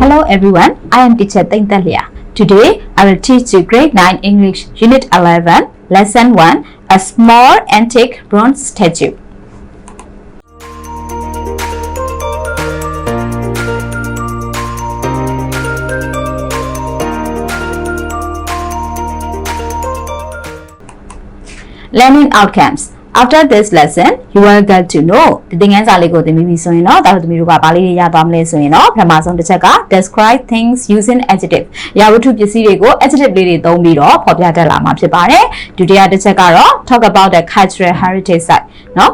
Hello everyone, I am teacher Teng Today, I will teach you grade 9 English Unit 11, Lesson 1, a small antique bronze statue. Learning outcomes After this lesson you will get to know ဒီသင်ခန်းစာလေးကိုသင်ပြီးပြီဆိုရင်တော့တာတို့သမီးတို့ကဘာလေးတွေရသွားမလဲဆိုရင်တော့ပထမဆုံးတစ်ချက်က describe things using adjective ရာဝတ္ထုပစ္စည်းတွေကို adjective လေးတွေသုံးပြီးတော့ဖော်ပြတတ်လာမှာဖြစ်ပါတယ်ဒုတိယတစ်ချက်ကတော့ talk about the cultural heritage site เนาะ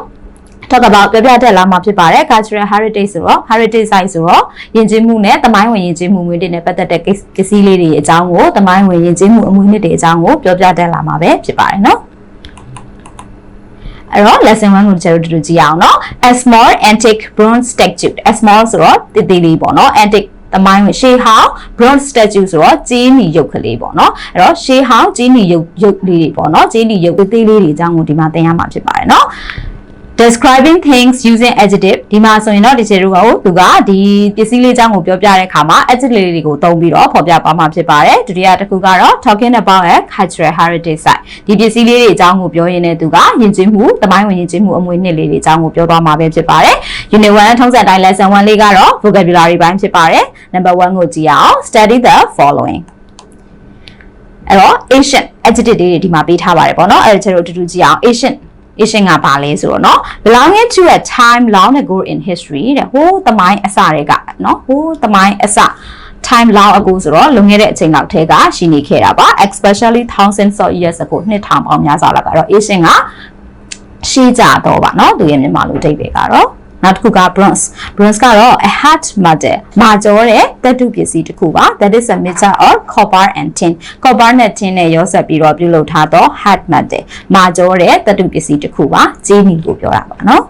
talk about ပြပြတက်လာမှာဖြစ်ပါတယ် cultural heritage ဆိုတော့ heritage site ဆိုတော့ယဉ်ကျေးမှုနဲ့တမိုင်းဝင်ယဉ်ကျေးမှုမျိုးတွေနဲ့ပတ်သက်တဲ့ပစ္စည်းလေးတွေအကြောင်းကိုတမိုင်းဝင်ယဉ်ကျေးမှုအမွေအနှစ်တွေအကြောင်းကိုပြောပြတက်လာမှာပဲဖြစ်ပါတယ်เนาะ အဲ့တော့ lesson 1ကိုကျွန်တော်တို့ကြည့်အောင်နော် a small antique bronze statue a small ဆိုတော့တည်တည်လေးပေါ့နော် antique သမိုင်းဝင်ရှေးဟောင်း bronze statue ဆိုတော့ကြေးနီရုပ်ကလေးပေါ့နော်အဲ့တော့ရှေးဟောင်းကြေးနီရုပ်ရုပ်လေးတွေပေါ့နော်ကြေးနီရုပ်သေးသေးလေးတွေအကြောင်းကိုဒီမှာသင်ရမှာဖြစ်ပါတယ်နော် describing things using adjective ဒီမှာဆိုရင်တော့ဒီခြေတို့ကသူကဒီပစ္စည်းလေးအကြောင်းကိုပြောပြတဲ့အခါမှာ adjective လေးတွေကိုသုံးပြီးတော့ဖော်ပြပါမှာဖြစ်ပါတယ်ဒုတိယတစ်ခုကတော့ talking about a cultural heritage site ဒီပစ္စည်းလေးတွေအကြောင်းကိုပြောရင်းနဲ့သူကယဉ်ကျေးမှုတမိုင်းဝင်ယဉ်ကျေးမှုအမွေအနှစ်လေးတွေအကြောင်းကိုပြောသွားမှာပဲဖြစ်ပါတယ် unit 1ထုံးစံတိုင်း lesson 1လေးကတော့ vocabulary ဘိုင်းဖြစ်ပါတယ် number 1ကိုကြည့်အောင် study the following အဲ့တော့ ancient adjective တွေဒီမှာပေးထားပါတယ်ပေါ့နော်အဲ့ဒါကျတော့အတူတူကြည့်အောင် ancient Asian ကပါလဲဆိုတော့เนาะ belonging to a time long ago in history တဲ့ဟိုးသမိုင်းအစတွေကเนาะဟိုးသမိုင်းအစ time long ago ဆိုတော့လွန်ခဲ့တဲ့အချိန်လောက်ထဲကရှိနေခဲ့တာပါ especially thousands of years ago နှစ်ထောင်ပေါင်းများစွာလောက်ကတော့ Asian ကရှိကြတော့ပါเนาะသူရဲ့မြန်မာလိုအဓိပ္ပာယ်ကတော့ နောက်တစ်ခုက bronze bronze ကတော့ a hard metal မာကျော်တဲ့သတ္တုပစ္စည်းတစ်ခုပါ that is a mixture of copper and tin copper နဲ့ tin နဲ့ရောစပ်ပြီးတော့ပြုလုပ်ထားသော hard metal မာကျော်တဲ့သတ္တုပစ္စည်းတစ်ခုပါဂျင်းနီလို့ပြောတာပါနော်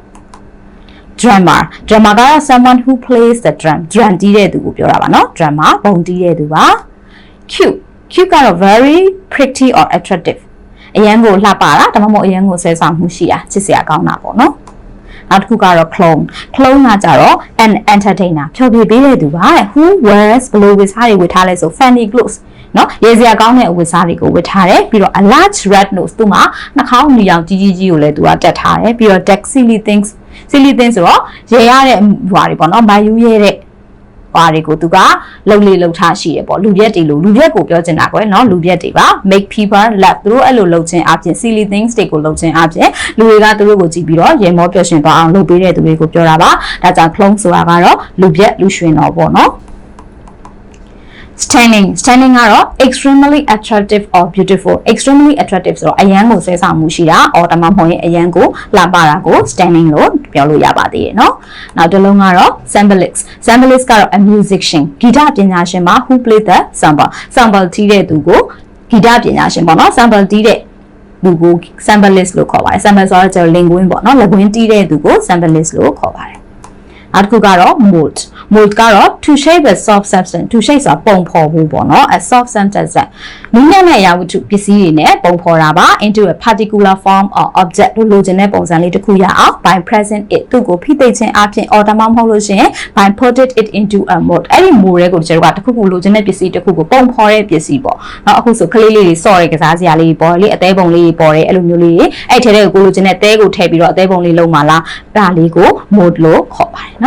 drummer drummer ကတော့ someone who plays the drum drum တီးတဲ့သူကိုပြောတာပါနော် drummer ဘုံတီးတဲ့သူပါ cute cute ကတော့ very pretty or attractive အရန်ကိုလှပတာဒါမှမဟုတ်အရန်ကိုဆဲဆောင်မှုရှိတာချစ်စရာကောင်းတာပေါ့နော် နောက်တစ်ခုကတော့ clone clone ကကြတော့ an entertainer ဖြောပြပေးတဲ့သူပါတဲ့ who wears blue ဝတ်စားတွေဝတ်ထားလဲဆို funny clothes နော်ရေစရာကောင်းတဲ့ဝတ်စားတွေကိုဝတ်ထားတယ်ပြီးတော့ a large red nose သူမှာနှာခေါင်းနီအောင်ကြီးကြီးကြီးကိုလည်းသူကတက်ထားတယ်ပြီးတော့ deck silly things silly things ဆိုတော့ရေရတဲ့ဟွာတွေပေါ့နော်မယူရဲတဲ့ ဟွာတွေကိုသူကလှုပ်လေလှုပ်ထားရှိတယ်ပေါ့လူရက်တွေလို့လူရက်ကိုပြောချင်တာကွယ်နော်လူရက်တွေပါ make people laugh သူတို့အဲ့လိုလှုပ်ခြင်းအပြင် silly things တွေကိုလှုပ်ခြင်းအပြင်လူတွေကသူတို့ကိုကြည့်ပြီးတော့ရေမောပျော်ရွှင်သွားအောင်လုပ်ပေးတဲ့သူတွေကိုပြောတာပါဒါကြောင့် clone ဆိုတာကတော့လူရက်လူရွှင်တော်ပေါ့နော် standing standing ကတော့ extremely attractive or beautiful extremely attractive ဆိုတော့အရန်ကိုဆွဲဆောင်မှုရှိတာ or တမမဟုတ်ရင်အရန်ကိုလှပတာကို standing လို့ပြောလို့ရပါသေးတယ်เนาะနောက်တစ်လုံးကတော့ sambalist sambalist ကတော့ a musician ဂီတပညာရှင်ပါ who play the sambal sambal တီးတဲ့သူကိုဂီတပညာရှင်ပေါ့เนาะ sambal တီးတဲ့သူကို sambalist လို့ခေါ်ပါတယ် sambal ဆိုတော့ကျတော့ linguine ပေါ့เนาะလက်ကွင်းတီးတဲ့သူကို sambalist လို့ခေါ်ပါတယ် နောက်တစ်ခုကတော့ mold mold ကတော့ to shape a soft substance to shape ဆိုတာပုံဖော်မှုပေါ့နော် a soft substance နည်းနဲ့နဲ့ရာဝတ္ထုပစ္စည်းတွေနဲ့ပုံဖော်တာပါ into a particular form or object လို့လိုချင်တဲ့ပုံစံလေးတစ်ခုရအောင် by present it သူ့ကိုဖိသိခြင်းအပြင် or တမမဟုတ်လို့ရှိရင် by put it into a mold အဲ့ဒီ mold တွေကိုကျွန်တော်ကတစ်ခုခုလိုချင်တဲ့ပစ္စည်းတစ်ခုကိုပုံဖော်တဲ့ပစ္စည်းပေါ့နော်အခုဆိုကလေးလေးတွေစော့ရဲကစားစရာလေးပေါ်လေအသေးပုံလေးပေါ်တယ်အဲ့လိုမျိုးလေးအဲ့ထဲတွေကိုလိုချင်တဲ့သဲကိုထည့်ပြီးတော့အသေးပုံလေးလုံးပါလားအဲ့ဒါလေးကို mold လို့ခေါ်ပါတယ်နော်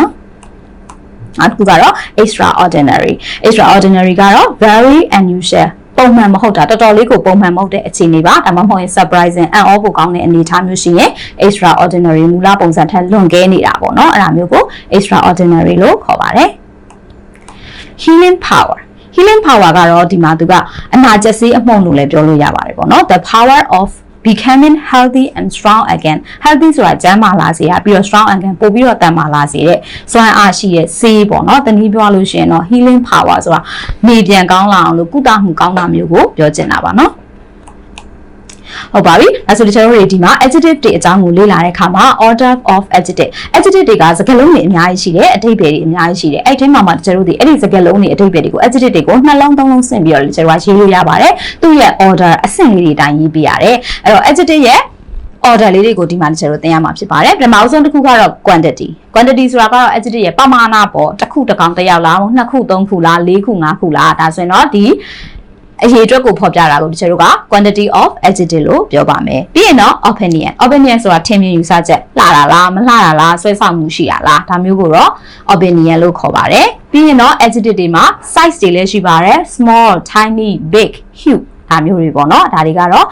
နောက်တစ်ခုကတော့ extraordinary extraordinary ကတော့ very unusual ပုံမှန်မဟုတ်တာတော်တော်လေးကိုပုံမှန်မဟုတ်တဲ့အခြေအနေပါဒါမှမဟုတ်ရင် surprising အံ့ဩဖို့ကောင်းတဲ့အနေအထားမျိုးရှိရင် extraordinary မူလပုံစံထက်လွန်ကဲနေတာပေါ့နော်အဲ့ဒါမျိုးကို extraordinary လို့ခေါ်ပါတယ် healing power healing power ကတော့ဒီမှာသူကအနာကျက်စေးအမှုန့်လို့လည်းပြောလို့ရပါတယ်ပေါ့နော် the power of becoming healthy and strong again healthy ဆိုတာကျန်းမာလာစေရပြီးတော့ strong again ပို့ပြီးတော့တန်မာလာစေတဲ့စွမ်းအားရှိတဲ့ဆေးပေါ့နော်တနည်းပြောလို့ရှိရင်တော့ healing power ဆိုတာနေပြန်ကောင်းလာအောင်လို့ကုသမှုကောင်းတာမျိုးကိုပြောချင်တာပါနော် ဟုတ်ပါပြီအဲဆိုဒီကျွန်တော်တို့ဒီမှာ adjective တွေအကြောင်းကိုလေ့လာတဲ့အခါမှာ order of adjective adjective တွေကစကားလုံးတွေအများကြီးရှိတယ်အဓိပ္ပာယ်တွေအများကြီးရှိတယ်အဲ့ဒီမှာမှကျွန်တော်တို့ဒီအဲ့ဒီစကားလုံးတွေအဓိပ္ပာယ်တွေကို adjective တွေကိုနှလုံးသုံးလုံးဆင့်ပြီးတော့ကျွန်တော်ကရေးလို့ရပါတယ်သူ့ရဲ့ order အဆင့်လေးတွေတိုင်းရေးပြရတယ်အဲ့တော့ adjective ရဲ့ order လေးတွေကိုဒီမှာတစ်ချက်တော့သင်ရမှာဖြစ်ပါတယ်ပထမအဆုံးတစ်ခုကတော့ quantity quantity ဆိုတာကတော့ adjective ရဲ့ပမာဏပေါ့တစ်ခုတစ်ကောင်တစ်ယောက်လားနှစ်ခုသုံးခုလားလေးခုငါးခုလားဒါဆိုရင်တော့ဒီ အရေးအတွက်ကိုဖော်ပြတာကိုတချို့တို့က quantity of adjective လို့ပြောပါမယ်ပြီးရင်တော့ opinion opinion ဆိုတာထင်မြင်ယူဆချက်လှတာလားမလှတာလားဆွဲဆောင်မှုရှိတာလားဒါမျိုးကိုတော့ opinion လို့ခေါ်ပါတယ်ပြီးရင်တော့ adjective တွေမှာ size တွေလည်းရှိပါတယ် small tiny big huge ဒါမျိုးတွေပေါ့နော်ဒါတွေကတော့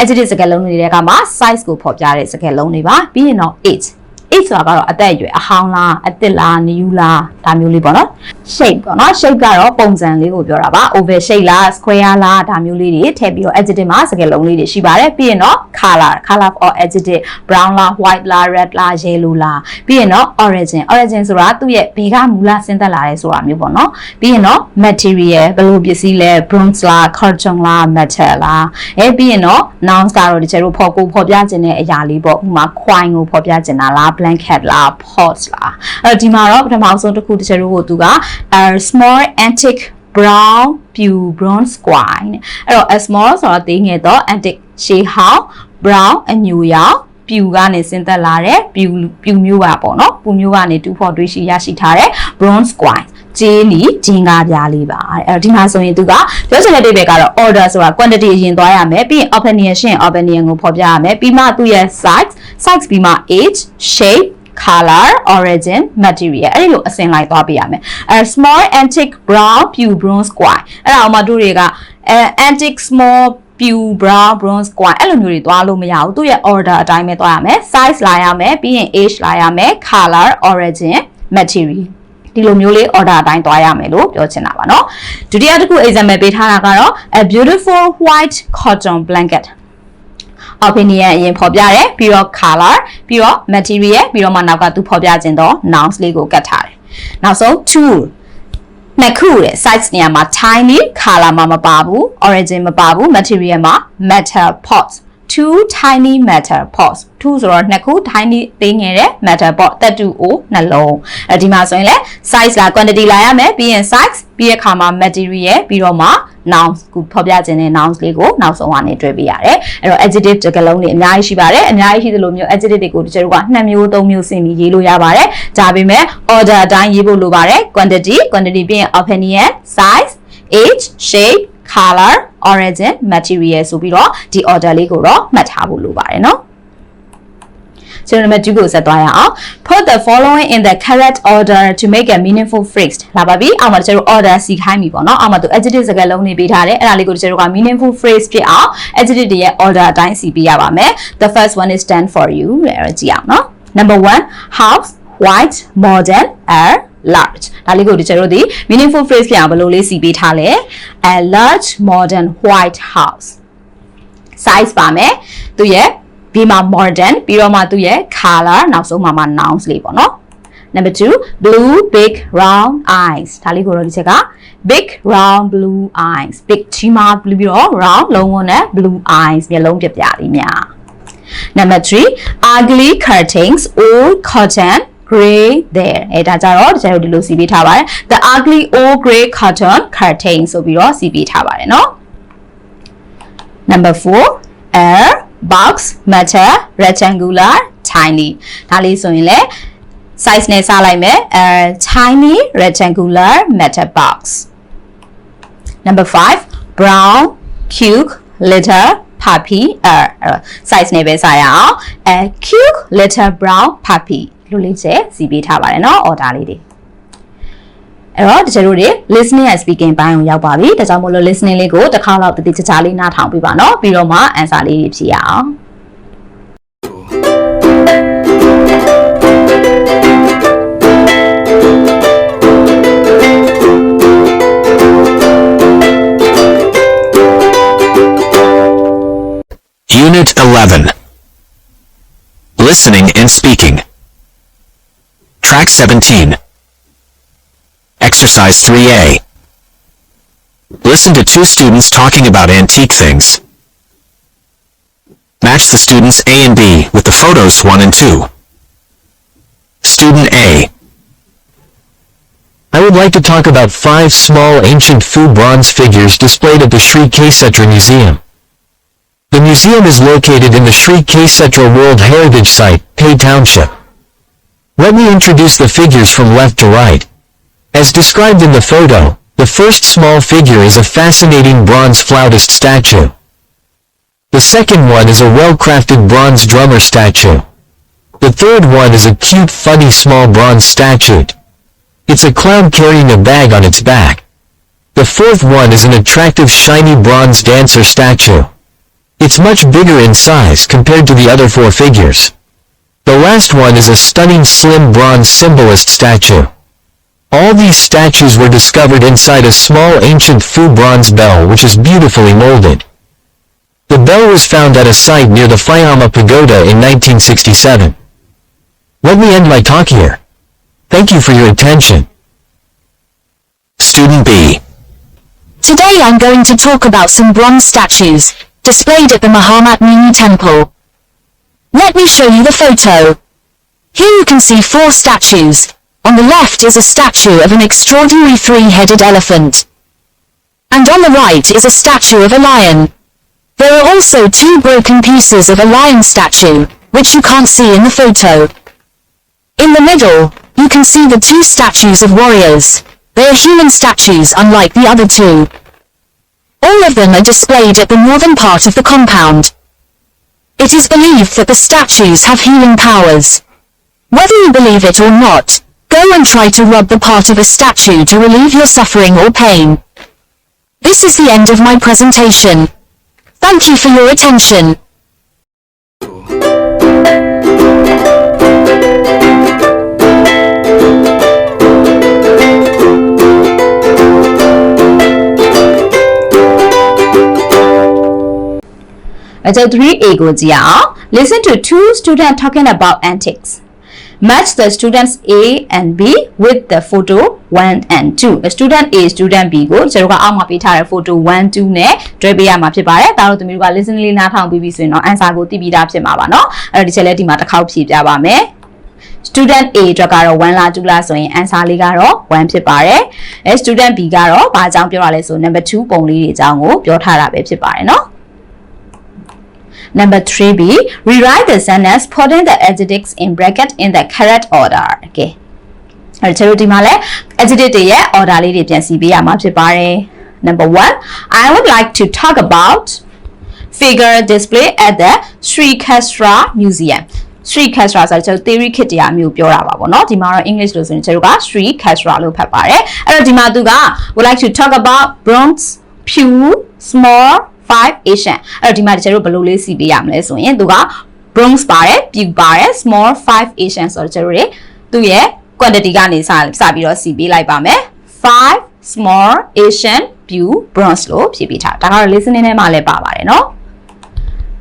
adjective စကားလုံးတွေတဲ့ကမှာ size ကိုဖော်ပြတဲ့စကားလုံးတွေပါပြီးရင်တော့ age age ဆိုတာကတော့အသက်အရွယ်အဟောင်းလားအသစ်လား new လားဒါမျိုးလေးပေါ့နော် shape ပေါ့နော် shape ကတော့ပုံစံလေးကိုပြောတာပါ oval shape လား square လားဒါမျိုးလေးတွေထည့်ပြီးတော့ adjective မှာစကားလုံးလေးတွေရှိပါတယ်ပြီးရင်တော့ color color or adjective brown လား white လား red လား yellow လားပြီးရင်တော့ origin origin ဆိုတာသူ့ရဲ့ဘယ်ကမူလဆင်းသက်လာရဲဆိုတာမျိုးပေါ့နော်ပြီးရင်တော့ material ဘယ်လိုပစ္စည်းလဲ bronze လား cotton လား metal လားအဲပြီးရင်တော့ nouns ကတော့ဒီကျတို့ဖော်ကိုဖော်ပြခြင်းတဲ့အရာလေးပေါ့ဥပမာ coin ကိုဖော်ပြခြင်းတာလား blanket လား pot လားအဲ့တော့ဒီမှာတော့ပထမဆုံးတစ်ခုဒီကျတို့ကိုသူက a small antique brown pew bronze coin အဲ့တော့ a small ဆိုတော့သေးငယ်တော့ antique ရှေးဟောင်း brown အညူရောင်ပြူကနေဆင်းသက်လာတဲ့ပြူပြူမျိုးပါပေါ့နော်ပူမျိုးကနေတူဖို့တွေးရှိရရှိထားတဲ့ bronze coin ဂျင်းနီဂျင်းကားပြားလေးပါအဲ့တော့ဒီမှာဆိုရင်သူကပြောချင်တဲ့အိဗယ်ကတော့ order ဆိုတာ quantity အရင်သွားရမယ်ပြီးရင် opinion ရှင်း opinion ကိုဖော်ပြရမယ်ပြီးမှသူ့ရဲ့ size size ပြီးမှ age shape color origin material အဲ့ဒီလိုအစင်လိုက်သွားပေးရမယ်အဲ small antique brown pew bronze square အဲ့ဒါအောင်မတို့တွေကအဲ antique small pew brown bronze square အဲ့လိုမျိုးတွေသွားလို့မရဘူးသူ့ရဲ့ order အတိုင်းပဲသွားရမယ် size လာရမယ်ပြီးရင် age လာရမယ် color origin material ဒီလိုမျိုးလေး order အတိုင်းသွားရမယ်လို့ပြောချင်တာပါเนาะဒုတိယတစ်ခု example ပေးထားတာကတော့ a beautiful white cotton blanket opinion အရင်ဖော်ပြတယ်ပြီးတော့ color ပြီးတော့ material ပြီးတော့မှနောက်ကသူဖော်ပြခြင်းတော့ nouns လေးကိုကတ်ထားတယ်နောက်ဆုံး tool နှစ်ခုတဲ့ size နေရာမှာ tiny color မှာမပါဘူး origin မပါဘူး material မှာ metal pots two tiny metal pots two ဆိုတော့နှစ်ခု tiny သေးငယ်တဲ့ metal pot တက်တူ o နှလုံးအဲဒီမှာဆိုရင်လဲ size လား quantity လာရမယ်ပြီးရင် size ပြီးရခါမှာ material ပြီးတော့မှ nouns ကိုဖော်ပြခြင်းတဲ့ nouns လေးကိုနောက်ဆုံးကနေတွေ့ပေးရတယ်အဲ့တော့ adjective တကလုံးတွေအများကြီးရှိပါတယ်အများကြီးရှိသလိုမျိုး adjective တွေကိုတချို့ကနှစ်မျိုးသုံးမျိုးဆင်ပြီးရေးလို့ရပါတယ်ဒါပေမဲ့ order အတိုင်းရေးဖို့လိုပါတယ် quantity quantity ပြီးရင် opinion size age shape color origin material ဆိုပြီးတော့ဒီ order လေးကိုတော့မှတ်ထားဖို့လိုပါတယ်နော်ကျွန်တော်နံပါတ်2ကိုဆက်သွားရအောင် put the following in the correct order to make a meaningful phrase လာပါပြီအောက်မှာကျွန်တော် order စီခိုင်းပြီပေါ့နော်အောက်မှာသူ adjective စကားလုံးတွေပေးထားတယ်အဲ့ဒါလေးကိုကျွန်တော်က meaningful phrase ဖြစ်အောင် adjective တွေရဲ့ order အတိုင်းစီပေးရပါမယ် the first one is stand for you လဲကြည့်အောင်နော် number 1 house white modern air large ဒါလေးကိုဒီကျွန်တော်တို့ဒီ meaningful phrase ဖြစ်အောင်ဘယ်လိုလေးစီပေးထားလဲ a large modern white house size ပါမယ်သူရဲ့ဒီမှာ modern ပြီးတော့မှသူရဲ့ color နောက်ဆုံးမှာမှ nouns လေးပေါ့နော် number 2 blue big round eyes ဒါလေးကိုတော့ဒီချက်က big round blue eyes big ကြီးမားပြီးတော့ round လုံးဝနဲ့ blue eyes မျက်လုံးပြပြလေးများ number 3 ugly curtains old cotton gray there အဲဒါကြတော့ကျွန်တော်ဒီလိုစီပေးထားပါတယ် the ugly old gray cotton curtain ဆိုပြီးတော့စီပေးထားပါတယ်เนาะ number 4 air box metal rectangular tiny ဒါလေးဆိုရင်လေ size နဲ့စလိုက်မယ် air tiny rectangular metal box number 5 brown cube little puppy air အဲ့တော့ size နဲ့ပဲစရအောင် a cute little brown puppy လို့လင်းချက်စီပေးထားပါတယ်နော် order လေးတွေအဲ့တော့တချို့တွေ listening and speaking ဘိုင်းကိုရောက်ပါပြီဒါကြောင့်မို့လို့ listening လေးကိုတစ်ခါလောက်တတိချာချာလေးနားထောင်ပြပါနော်ပြီးတော့မှ answer လေးတွေဖြေရအောင် 11. Listening and speaking. Track 17 Exercise 3A Listen to two students talking about antique things. Match the students A and B with the photos 1 and 2. Student A I would like to talk about five small ancient Fu bronze figures displayed at the Sri Kesetra Museum. The museum is located in the Sri Ksetra World Heritage Site, Pay Township. Let me introduce the figures from left to right. As described in the photo, the first small figure is a fascinating bronze flautist statue. The second one is a well-crafted bronze drummer statue. The third one is a cute funny small bronze statue. It's a clown carrying a bag on its back. The fourth one is an attractive shiny bronze dancer statue. It's much bigger in size compared to the other four figures. The last one is a stunning slim bronze symbolist statue. All these statues were discovered inside a small ancient Fu bronze bell which is beautifully molded. The bell was found at a site near the Fayama Pagoda in 1967. Let me end my talk here. Thank you for your attention. Student B. Today I'm going to talk about some bronze statues, displayed at the Mahamat Muni Temple. Let me show you the photo. Here you can see four statues. On the left is a statue of an extraordinary three-headed elephant. And on the right is a statue of a lion. There are also two broken pieces of a lion statue, which you can't see in the photo. In the middle, you can see the two statues of warriors. They are human statues unlike the other two. All of them are displayed at the northern part of the compound. It is believed that the statues have healing powers. Whether you believe it or not, go and try to rub the part of a statue to relieve your suffering or pain. This is the end of my presentation. Thank you for your attention. ။ အကျုပ် 3A ကိုကြည့်အောင် Listen to two students talking about antics. Match the students A and B with the photo 1 and 2. Student A student B ကိုကျွန်တော်ကအောက်မှာပေးထားတဲ့ photo 1 2နဲ့တွဲပေးရမှာဖြစ်ပါတယ်။ဒါတို့သမီးတို့က listen လေးနားထောင်ပြီးပြီဆိုရင်တော့ answer ကိုသိပြီးသားဖြစ်မှာပါเนาะ။အဲ့တော့ဒီချက်လေးဒီမှာတစ်ခေါက်ဖြည့်ပြပါမယ်။ student A အတွက်ကတော့1လား2လားဆိုရင် answer လေးကတော့1ဖြစ်ပါတယ်။အဲ student B ကတော့ဘာအကြောင်းပြောရလဲဆို number 2ပုံလေးတွေအကြောင်းကိုပြောထားတာပဲဖြစ်ပါတယ်เนาะ။ Number 3B rewrite the sentence putting the adjectives in bracket in the correct order. Okay. အဲ့တော့ကျွန်တော်ဒီမှာလဲ adjective တွေရဲ့ order လေးတွေပြန်စီပေးရမှာဖြစ်ပါတယ်။ Number 1 I would like to talk about figure display at the Sri Khasra Museum. Sri Khasra ဆိုတော့ကျွန်တော် theory kit တရားမျိုးပြောတာပါဗောနော်ဒီမှာတော့ English လို့ဆိုရင်ကျွန်တော်က Sri Khasra လို့ဖတ်ပါတယ်အဲ့တော့ဒီမှာသူက would like to talk about bronze pew small 5 Asian အဲ့တော့ဒီမှာတချို့ဘယ်လိုလေးစီပေးရမလဲဆိုရင်သူက bronze ပါတယ် pew ပါတယ် small 5 Asian ဆိုတော့ကျတို့တွေသူ့ရဲ့ quantity ကနေစစပြီးတော့စီပေးလိုက်ပါမယ်5 small Asian pew bronze လို့ဖြည့်ပေးထားဒါကတော့ listening ထဲမှာလည်းပါပါတယ်เนาะ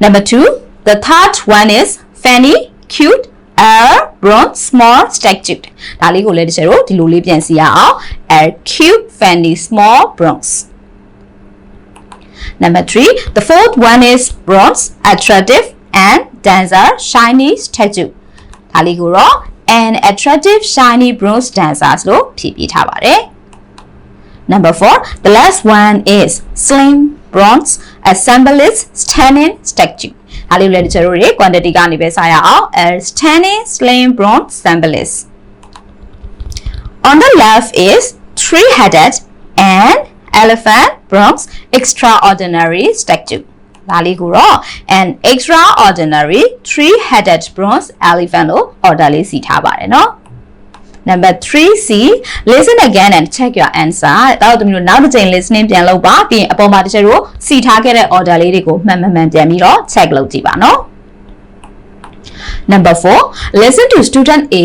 Number 2 the third one is Fanny cute a bronze small statue ဒါလေးကိုလည်းတချို့တို့ဒီလိုလေးပြန်စီရအောင် a cute Fanny small bronze Number three, the fourth one is bronze, attractive and dancer shiny statue. ဒါလေးကိုတော့ an attractive shiny bronze dancers လို့ဖြည့်ပေးထားပါတယ်။ Number four, the last one is slim bronze assemblage standing statue. ဒါလေးလည်းကျွန်တော်တို့ quantity ကနေပဲစရအောင် a standing slim bronze assemblage. On the left is three-headed and elephant bronze extraordinary statue ဒါလေးကိုတော့ an extraordinary three-headed bronze elephant လို့ order လေးစီထားပါတယ်เนาะ Number 3C listen again and check your answer ဒါတော့তুমিတို့နောက်တစ်ချိန် listening ပြန်လုပ်ပါပြီးရင်အပေါ်မှာတစ်ချက်တို့စီထားခဲ့တဲ့ order လေးတွေကိုမှန်မှန်မှန်ပြန်ပြီးတော့ check လုပ်ကြည့်ပါเนาะ Number 4 listen to student A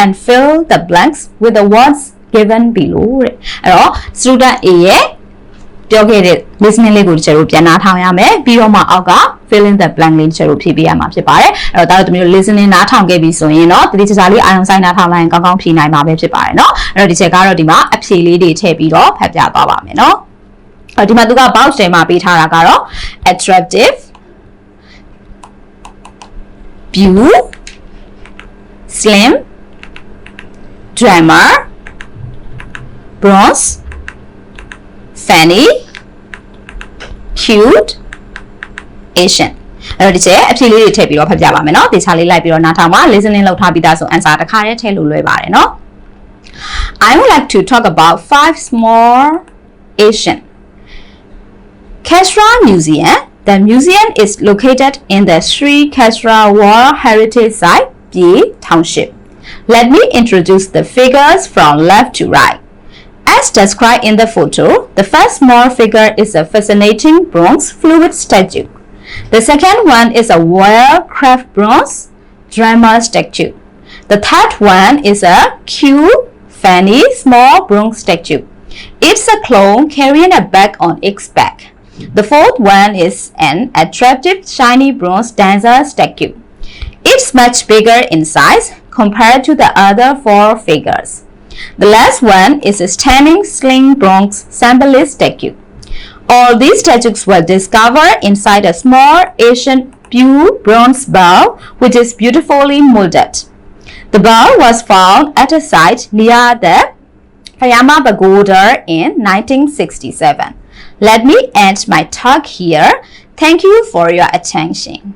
and fill the blanks with the words given below တဲ့အဲ့တော့ student A ရဲ့ပြောခဲ့တဲ့ listening လေးကိုတချို့တို့ပြန်နားထောင်ရမယ်ပြီးတော့မှအောက်က fill in the blank လေးတချို့တို့ဖြည့်ပေးရမှာဖြစ်ပါတယ်အဲ့တော့ဒါတို့တို့ listening နားထောင်ခဲ့ပြီဆိုရင်တော့တတိကျကျလေးအာရုံစိုက်နားထောင်လိုက်ရင်ကောင်းကောင်းဖြည့်နိုင်မှာပဲဖြစ်ပါတယ်เนาะအဲ့တော့ဒီချက်ကတော့ဒီမှာအဖြေလေးတွေထည့်ပြီးတော့ဖတ်ပြသွားပါမယ်เนาะအဲ့ဒီမှာသူက box ထဲမှာပေးထားတာကတော့ attractive view slim drummer bronze funny cute Asian အဲ့တော့ဒီချက်အဖြေလေးတွေထည့်ပြီးတော့ဖတ်ပြပါမယ်နော်တေချာလေးလိုက်ပြီးတော့နားထောင်ပါ listening လုပ်ထားပြီးသားဆို answer တစ်ခါတည်းထည့်လို့လွယ်ပါတယ်နော် I would like to talk about five small Asian Kesra Museum The museum is located in the Sri Kesra World Heritage Site, Pi Township. Let me introduce the figures from left to right. As described in the photo, the first small figure is a fascinating bronze fluid statue. The second one is a well-crafted bronze drama statue. The third one is a cute, funny, small bronze statue. It's a clone carrying a bag on its back. The fourth one is an attractive, shiny bronze dancer statue. It's much bigger in size compared to the other four figures. The last one is a stunning sling bronze symbolic statue. All these statues were discovered inside a small Asian pure bronze bowl which is beautifully molded. The bowl was found at a site near the Hayama Pagoda in 1967. Let me end my talk here. Thank you for your attention.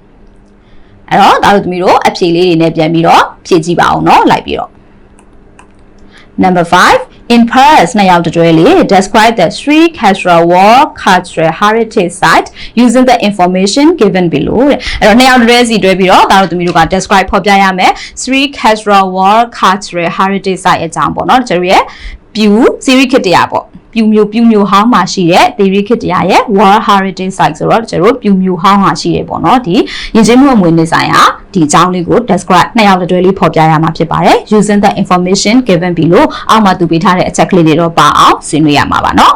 အဲ့တော့ဒါတို့သမီးတို့အဖြေလေးတွေနဲ့ပြန်ပြီးတော့ဖြည့်ကြည့်ပါအောင်เนาะလိုက်ပြီးတော့ Number five, in Paris, Nayal Dwelly described the Sri Khesra War Cultural Heritage Site using the information given below. အဲ့တော့နှစ်ယောက်တစ်ရဲစီတွဲပြီးတော့ဒါတို့သူမျိုးက describe ဖော်ပြရမယ် Sri Khesra War Cultural Heritage Site အကြောင်းပေါ့နော်ကျွန်တော်ရဲ့ ပြူဇီရိခစ်တရားပေါ့ပြူမျိုးပြူမျိုးဟောင်းမှာရှိတဲ့သီရိခစ်တရားရဲ့ World Heritage Site ဆိုတော့ကျွန်တော်တို့ပြူမျိုးဟောင်းမှာရှိတယ်ပေါ့နော်ဒီယဉ်ကျေးမှုအမွေနေဆိုင်ဟာဒီအကြောင်းလေးကို describe နှစ်ယောက်လက်တွဲလေးဖော်ပြရမှာဖြစ်ပါတယ် using the information given below အောက်မှာသူပေးထားတဲ့အချက်လေးတွေတော့ပါအောင်ဆွေးနွေးရမှာပါနော်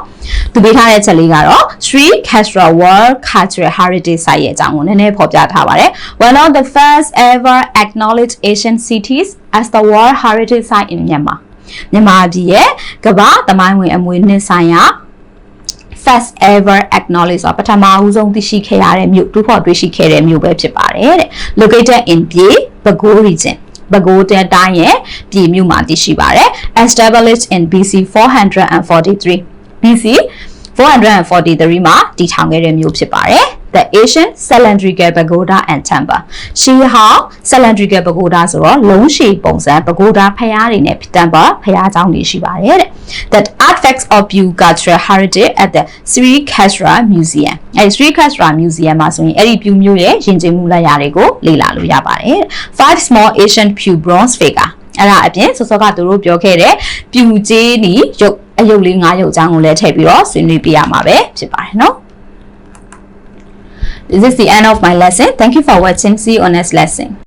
သူပေးထားတဲ့ချက်လေးကတော့ Sri Kasra World Cultural Heritage Site ရဲ့အကြောင်းကိုနည်းနည်းဖော်ပြထားပါတယ်။ One of the first ever acknowledged Asian cities as the World Heritage Site in Myanmar မြန်မာပြည်ရဲ့ကမ္ဘာသမိုင်းဝင်အမွေအနှစ်ဆိုင်ရာ first ever acknowledge ဆိုတော့ပထမဦးဆုံးသိရှိခဲ့ရတဲ့မြို့တူဖို့တွေ့ရှိခဲ့တဲ့မြို့ပဲဖြစ်ပါတယ်တဲ့ located in ပြည် Bago region ဘကိုးတဲတိုင်းရဲ့ပြည်မြို့မှာတည်ရှိပါတယ် established in BC 443 BC 443မှာတည်ထောင်ခဲ့တဲ့မြို့ဖြစ်ပါတယ် The Asian Cylindrical Pagoda and Temple ရှေးဟောင်း Cylindrical Pagoda ဆိုတော့လုံးရှည်ပုံစံ Pagoda ဖျားတွေနဲ့ Temple ဖျားကျောင်းတွေရှိပါတယ်တဲ့ That artifacts of Pure Cultural Heritage at the Sri Khasra Museum အဲဒီ Sri Khasra Museum မှာဆိုရင်အဲ့ဒီပြူမျိုးရဲ့ယဉ်ကျေးမှုလက်ရာတွေကိုလေ့လာလို့ရပါတယ်တဲ့ Five small Asian Pure Bronze figure အဲ့ဒါအပြင်စောစောကသူတို့ပြောခဲ့တဲ့ပြူကျေးနီရုပ်အယုတ်လေး၅ရုပ်အကြောင်းကိုလည်းထည့်ပြီးတော့ဆွေးနွေးပြရမှာပဲဖြစ်ပါတယ်နော် This is the end of my lesson. Thank you for watching. See you on next lesson.